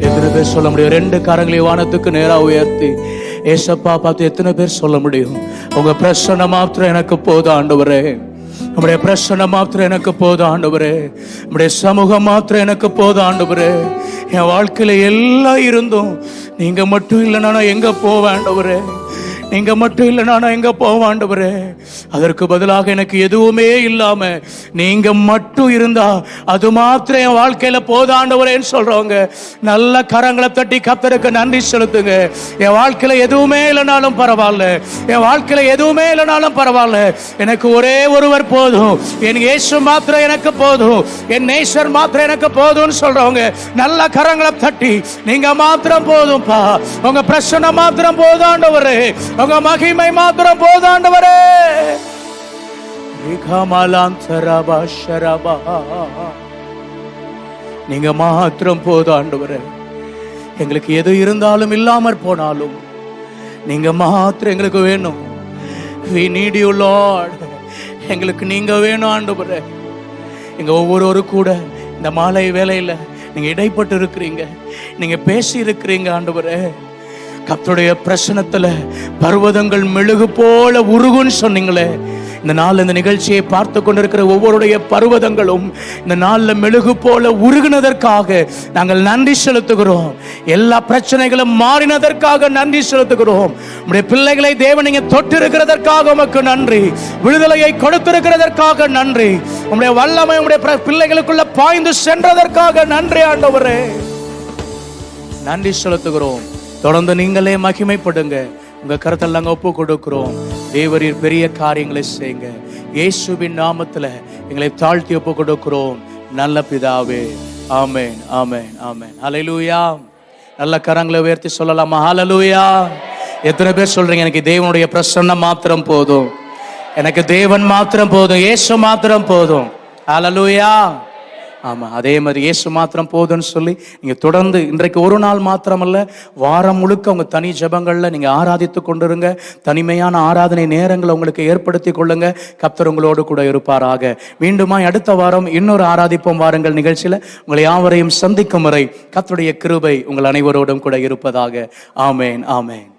எத்தனை பேர் சொல்ல முடியும்? ரெண்டு காரங்களையும் வானத்துக்கு நேராக உயர்த்தி. ஏசப்பா பார்த்து எத்தனை பேர் சொல்ல முடியும்? உங்க பிரச்சனை மாத்திரம் எனக்கு போதும் ஆண்டவரே. நம்முடைய பிரச்சனை மாத்திரம் எனக்கு போதும் ஆண்டவரே. நம்முடைய சமூகம் மாத்திரம் எனக்கு போதும் ஆண்டவரே. என் வாழ்க்கையில எல்லாம் இருந்தும் நீங்க மட்டும் இல்லைன்னா எங்கே எங்க போவேன் ஆண்டவரே? நீங்க மட்டும் இல்லை நான் எங்க போவேன் அதற்கு பதிலாக எனக்கு எதுவுமே இல்லாம நீங்க மட்டும் இருந்தா அது மாத்திரம் என் வாழ்க்கையில போதாண்டவரேன்னு சொல்றவங்க. நல்ல கரங்களை தட்டி கத்தருக்கு நன்றி செலுத்துங்க. என் வாழ்க்கையில எதுவுமே இல்லைனாலும் பரவாயில்ல. என் வாழ்க்கையில எதுவுமே இல்லைனாலும் பரவாயில்ல. எனக்கு ஒரே ஒருவர் போதும். என் இயேசு மாத்திரம் எனக்கு போதும். என் நேசர் மாத்திரம் எனக்கு போதும்னு சொல்றவங்க நல்ல கரங்களை தட்டி நீங்க மாத்திரம் போதும்பா. உங்க பிரச்சனை மாத்திரம் போதாண்டவரே உங்க மகிமை மாத்திரம் போதாண்டவரே ஷரபா. நீங்க மாத்திரம் போதாண்டவர எங்களுக்கு எது இருந்தாலும் இல்லாமற் போனாலும் நீங்க மாத்திரம் எங்களுக்கு வேணும். வி நீட் யூ லார்ட் எங்களுக்கு நீங்க வேணும் ஆண்டவர. எங்க ஒவ்வொருவரு கூட இந்த மாலை வேலையில நீங்க இடைப்பட்டு இருக்கிறீங்க. நீங்க பேசி இருக்கிறீங்க ஆண்டவரே. கத்துடைய பிரசனத்துல பர்வதங்கள் மெழுகு போல உருகுன்னு சொன்னீங்களே. இந்த நாள் இந்த நிகழ்ச்சியை பார்த்து கொண்டிருக்கிற ஒவ்வொருடைய பருவதங்களும் இந்த நாளில் மெழுகு போல உருகினதற்காக நாங்கள் நன்றி செலுத்துகிறோம். எல்லா பிரச்சனைகளும் மாறினதற்காக நன்றி செலுத்துகிறோம். உடைய பிள்ளைகளை தேவன் நீங்க தொட்டிருக்கிறதற்காக உமக்கு நன்றி. விடுதலையை கொடுத்திருக்கிறதற்காக நன்றி. உங்களுடைய வல்லமை உம்முடைய பிள்ளைகளுக்குள்ள பாய்ந்து சென்றதற்காக நன்றி ஆண்டவரே. நன்றி செலுத்துகிறோம். தொடர்ந்து நீங்களே மகிமைப்படுங்க. உங்க கருத்தில் நாங்கள் ஒப்பு கொடுக்கிறோம் தேவரீர் பெரிய காரியங்களை செய்யுங்க. இயேசுவின் நாமத்துல எங்களை தாழ்த்தி ஒப்பு கொடுக்கிறோம் நல்ல பிதாவே. ஆமேன் ஆமேன் ஆமேன். அலலூயா நல்ல கரங்களை உயர்த்தி சொல்லலாமா? ஹலலூயா எத்தனை பேர் சொல்றீங்க எனக்கு தேவனுடைய பிரசன்னம் மாத்திரம் போதும். எனக்கு தேவன் மாத்திரம் போதும். இயேசு மாத்திரம் போதும். அலலூயா ஆமாம் அதே மாதிரி இயேசு மாத்திரம் போதும்னு சொல்லி நீங்கள் தொடர்ந்து இன்றைக்கு ஒரு நாள் மாத்திரமல்ல வாரம் முழுக்க உங்கள் தனி ஜபங்களில் நீங்கள் ஆராதித்து கொண்டிருங்க. தனிமையான ஆராதனை நேரங்களை உங்களுக்கு ஏற்படுத்தி கொள்ளுங்க. கப்தர் உங்களோடு கூட இருப்பாராக. மீண்டுமாய் அடுத்த வாரம் இன்னொரு ஆராதிப்போம் வாருங்கள் நிகழ்ச்சியில். உங்களை யாவரையும் சந்திக்கும் வரை கத்துடைய கிருபை உங்கள் அனைவரோடும் கூட இருப்பதாக. ஆமேன் ஆமேன்.